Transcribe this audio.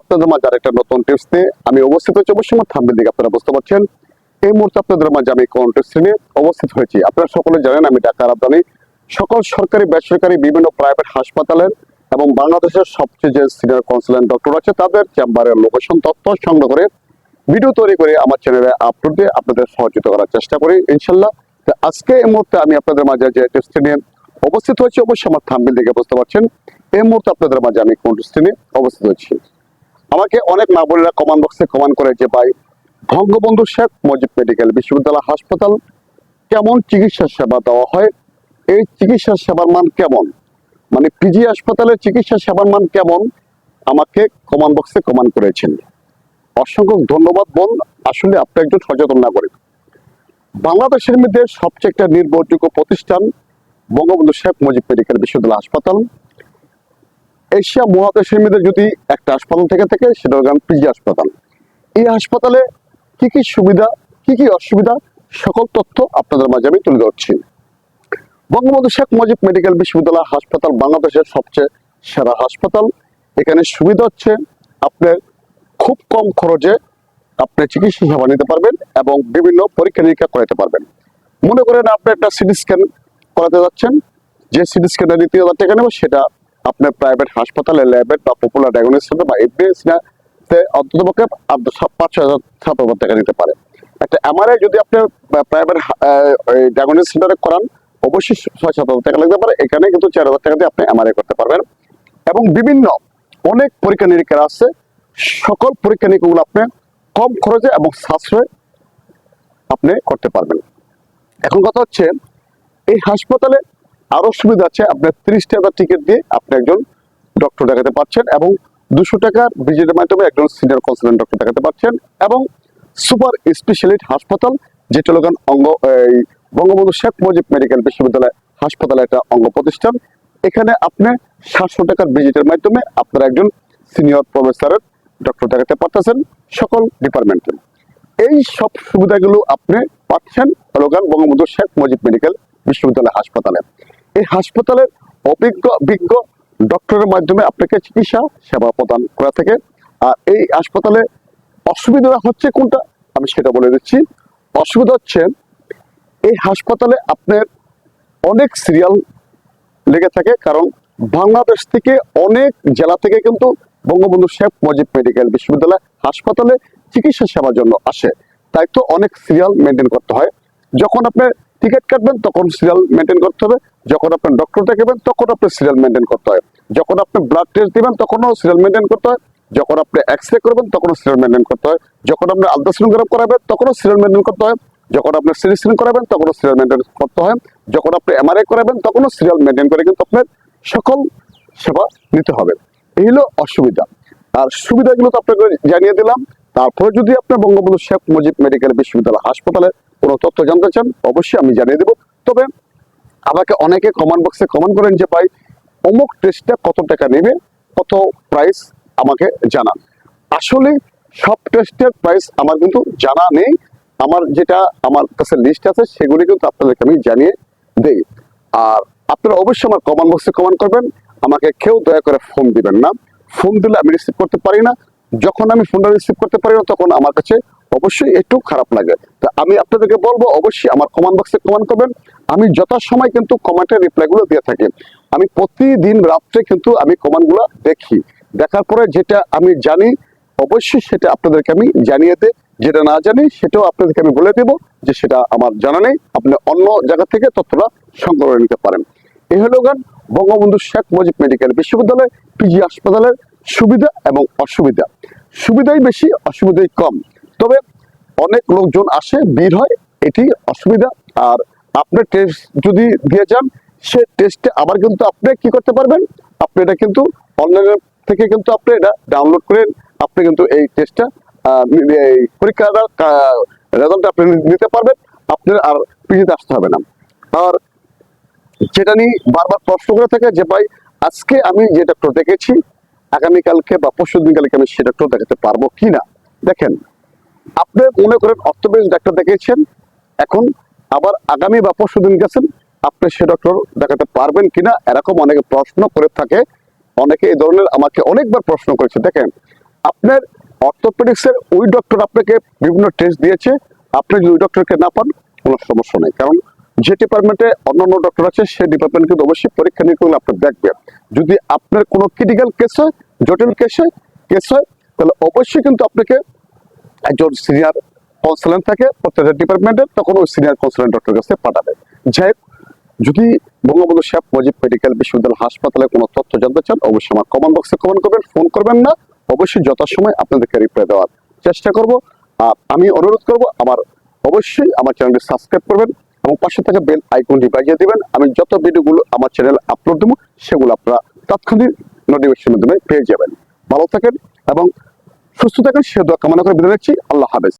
আপনাদের মাঝে অবস্থিত আপনারা সকলে জানেন, আমি সকল সরকারি, বেসরকারি, বিভিন্ন প্রাইভেট হাসপাতালের এবং বাংলাদেশের সবচেয়ে যে সিনিয়র ডক্টর আছে, তাদের চেম্বারের লোকেশন তথ্য সংগ্রহ করে ভিডিও তৈরি করে আমার চ্যানেলে আপলোড দিয়ে আপনাদের সহযোগিতা করার চেষ্টা করি, ইনশাল্লাহ। আজকে এই মুহূর্তে আমি আপনাদের মাঝে যে নিয়ে উপস্থিত হয়েছি, অবশ্যই আমার থাম্বেল দিকে বুঝতে পারছেন। এই মুহূর্তে আপনাদের মাঝে আমি কোন টিপসটি নিয়ে উপস্থিত হয়েছি আমাকে অনেক না বলেরা কমান্ড বক্সে কমান্ড করে যে ভাই বঙ্গবন্ধু শেখ মুজিব মেডিকেল বিশ্ববিদ্যালয় হাসপাতাল। কেমন চিকিৎসা সেবা দেওয়া হয়? এই চিকিৎসা সেবার মান কেমন? মানে পিজি হাসপাতালের চিকিৎসা সেবার মান কেমন? আমাকে কমান্ড বক্সে কমান্ড করেছেন। অসংখ্য ধন্যবাদ বোন। আসলে আপনি একজন সচেতন নাগরিক। বাংলাদেশের মধ্যে সবচেয়ে একটা নির্ভরযোগ্য প্রতিষ্ঠান বঙ্গবন্ধু শেখ মুজিব মেডিকেল বিশ্ববিদ্যালয় হাসপাতাল। এশিয়া মহাদেশের মধ্যে যদি একটা হাসপাতাল থেকে থাকে, সেটা হল পিজি হাসপাতাল। এই হাসপাতালে কি কি সুবিধা, কি কি অসুবিধা, সকল তথ্য আপনাদের মাঝে আমি তুলে ধরছি। বঙ্গবন্ধু শেখ মুজিব মেডিকেল বিশ্ববিদ্যালয় হাসপাতাল বাংলাদেশের সবচেয়ে সেরা হাসপাতাল। এখানে সুবিধা হচ্ছে, আপনার খুব কম খরচে আপনি চিকিৎসা সেবা নিতে পারবেন এবং বিভিন্ন পরীক্ষা নিরীক্ষা করাতে পারবেন। মনে করেন আপনি একটা সিটি স্ক্যান করাতে যাচ্ছেন, যে সিটি স্ক্যানটা নিতে টাকা নেবে, সেটা আপনার প্রাইভেট হাসপাতালে ল্যাবের বা পপুলার ডায়াগনোস বা এফবিএস না অন্তত পক্ষে আপনার সব পাঁচ ছয় হাজার সাত হাজার টাকা নিতে পারে। একটা এমআরআই যদি আপনি প্রাইভেট ডায়াগনোস সেন্টারে করান, অবশ্যই ছয় সাত হাজার টাকা লাগতে পারে। এখানে কিন্তু চার হাজার টাকা দিয়ে আপনি এমআরআই করতে পারবেন। এবং বিভিন্ন অনেক পরীক্ষা নিরীক্ষা আছে। সকল পরীক্ষা নিরীক্ষাগুলো আপনি কম খরচে এবং সাশ্রয় আপনি করতে পারবেন। এখন কথা হচ্ছে, এই হাসপাতালে আরও সুবিধা আছে। আপনার ত্রিশ টাকা টিকিট দিয়ে আপনি একজন ডক্টর দেখাতে পারছেন এবং দুশো টাকার ভিজিটের মাধ্যমে একজন সিনিয়র কনসালটেন্ট ডক্টর দেখাতে পারছেন এবং সুপার স্পেশালিটি হাসপাতাল যেটা হলো অঙ্গ, এই বঙ্গবন্ধু শেখ মুজিব মেডিকেল বিশ্ববিদ্যালয় হাসপাতালে একটা অঙ্গ প্রতিষ্ঠান। এখানে আপনি সাতশো টাকার ভিজিটের মাধ্যমে আপনার একজন সিনিয়র প্রফেসরের ডক্টর দেখাতে পারতেছেন সকল ডিপার্টমেন্টে এই সব সুবিধাগুলো আপনি পাচ্ছেন লোকাল বঙ্গবন্ধু শেখ মুজিব মেডিকেল বিশ্ববিদ্যালয় হাসপাতালে। এই হাসপাতালের অভিজ্ঞ, বিজ্ঞ ডক্টরের মাধ্যমে আপনাকে চিকিৎসা, সেবা প্রদান করা থাকে। আর এই হাসপাতালে অসুবিধা হচ্ছে কোনটা? আমি সেটা বলে দিচ্ছি। অসুবিধা হচ্ছে, এই হাসপাতালে আপনার অনেক সিরিয়াল লেগে থাকে, কারণ বাংলাদেশ থেকে অনেক জেলা থেকে কিন্তু বঙ্গবন্ধু শেখ মুজিব মেডিকেল বিশ্ববিদ্যালয় হাসপাতালে চিকিৎসা সেবার জন্য আসে। তাই তো অনেক সিরিয়াল মেনটেন করতে হয়। যখন আপনি টিকিট কাটবেন, তখন সিরিয়াল মেনটেন করতে হবে। যখন আপনি ডক্টর দেখাবেন, তখন আপনার সিরিয়াল মেনটেন করতে হয়। যখন আপনি ব্লাড টেস্ট দিবেন, তখনও সিরিয়াল মেনটেন করতে হয়। যখন আপনি এক্স রে করবেন, তখনও সিরিয়াল মেনটেন করতে হয়। যখন আপনি আলট্রাসাউন্ড করাবেন, তখনও সিরিয়াল মেনটেন করতে হয়। যখন আপনি সিটি স্ক্যান করাবেন, তখনও সিরিয়াল মেনটেন করতে হয়। যখন আপনি এমআরআই করাবেন, তখনও সিরিয়াল মেনটেন করে কিন্তু আপনার সকল সেবা নিতে হবে। এই হলো অসুবিধা। আর সুবিধাগুলো তো আপনাকে জানিয়ে দিলাম। তারপরে যদি আপনার বঙ্গবন্ধু শেখ মুজিব মেডিকেল বিশ্ববিদ্যালয় হাসপাতালে কোনো তথ্য জানতে চান, অবশ্যই আমি জানিয়ে দেবো। তবে আমাকে অনেকে কমেন্ট বক্সে কমেন্ট করেন যে, ভাই, অমুক টেস্টটা কত টাকা নেবে? কত প্রাইস আমাকে জানান? আসলে সব টেস্টের প্রাইস আমার কিন্তু জানা নেই। আমার যেটা আমার কাছে লিস্ট আছে, সেগুলি কিন্তু আপনাদেরকে আমি জানিয়ে দেই। আর আপনারা অবশ্যই আমার কমেন্ট বক্সে কমেন্ট করবেন। আমাকে কেউ দয়া করে ফোন দিবেন না। ফোন দিলে আমি রিসিভ করতে পারি না। যখন আমি ফোনটা রিসিভ করতে পারি না, তখন আমার কাছে অবশ্যই একটু খারাপ লাগে। তো আমি আপনাদেরকে বলব, অবশ্যই আমার কমেন্ট বক্সে কমেন্ট করবেন। আমি যথাসময় কিন্তু কমেন্টের রিপ্লাইগুলো দিয়ে থাকি। আমি প্রতিদিন রাত্রে কিন্তু আমি কমেন্টগুলো দেখি। দেখার পরে যেটা আমি জানি, অবশ্যই সেটা আপনাদেরকে আমি জানিয়ে দিই। যেটা না জানি, সেটাও আপনাদেরকে আমি বলে দেবো যে সেটা আমার জানা নেই। আপনি অন্য জায়গা থেকে তথ্যটা সংগ্রহ নিতে পারেন। এই হলো গান, বঙ্গবন্ধু শেখ মুজিব মেডিকেল বিশ্ববিদ্যালয় পিজি হাসপাতালের সুবিধা এবং অসুবিধা। সুবিধাই বেশি, অসুবিধাই কম। তবে অনেক লোকজন আসে, ভিড় হয়, এটি অসুবিধা। আর আপনি টেস্ট যদি দিয়ে যান, সে টেস্টে আবার কিন্তু আপনি কি করতে পারবেন? আপনি এটা কিন্তু অনলাইন থেকে কিন্তু আপনি এটা ডাউনলোড করে আপনি কিন্তু এই টেস্টটা এই পরীক্ষার রেজাল্ট আপনি নিতে পারবেন। আপনার আর পিজিতে আসতে হবে না। আর যেটা নিয়ে বারবার প্রশ্ন করে থাকে যে, ভাই, আজকে আমি যে ডক্টর দেখেছি আগামীকালকে বা পরশু দিন কালকে আমি সে ডক্টর দেখাতে পারব কিনা? দেখেন আপনি মনে করেন অর্থোপেডিক ডাক্তার দেখিয়েছেন, এখন আবার আগামী বা পরশু দিন গেছেন, আপনি সে ডক্টর দেখাতে পারবেন কিনা, এরকম অনেকে প্রশ্ন করে থাকে। অনেকে এই ধরনের আমাকে অনেকবার প্রশ্ন করেছে। দেখেন, আপনার অর্থোপেডিক্সের ওই ডক্টর আপনাকে বিভিন্ন টেস্ট দিয়েছে, আপনি যদি ওই ডক্টরকে না পান, কোনো সমস্যা নেই। কারণ যে ডিপার্টমেন্টে অন্যান্য ডক্টর আছে সেই ডিপার্টমেন্ট কিন্তু অবশ্যই পরীক্ষা নিরীক্ষাগুলো আপনি দেখবেন। যদি আপনার কোনো ক্রিটিক্যাল কেস হয়, জটিল কেস হয় কেস হয়, তাহলে অবশ্যই কিন্তু আপনাকে একজন সিনিয়র কনসালেন্ট থাকে প্রত্যেকটা ডিপার্টমেন্টের তখন ওই সিনিয়র কনসালেন্ট ডক্টর কাছে পাঠাবে। যাই যদি বঙ্গবন্ধু শেখ মুজিব মেডিকেল বিশ্ববিদ্যালয় হাসপাতালে কোনো তথ্য জানতে চান, অবশ্যই আমার কমেন্ট বক্সে কমেন্ট করবেন ফোন করবেন না। অবশ্যই যথাসময় আপনাদেরকে রিপ্লাই দেওয়ার চেষ্টা করব। আর আমি অনুরোধ করব, আমার অবশ্যই আমার চ্যানেলটি সাবস্ক্রাইব করবেন এবং পাশে থাকা বেল আইকনটি বাজিয়ে দিবেন। আমি যত ভিডিওগুলো আমার চ্যানেলে আপলোড দেবো, সেগুলো আপনারা তাৎক্ষণিক নোটিফিকেশনের মাধ্যমে পেয়ে যাবেন। ভালো থাকেন এবং সুস্থ থাকেন সে দোয়া কামনা করে বিদায় রাখছি আল্লাহ হাফেজ।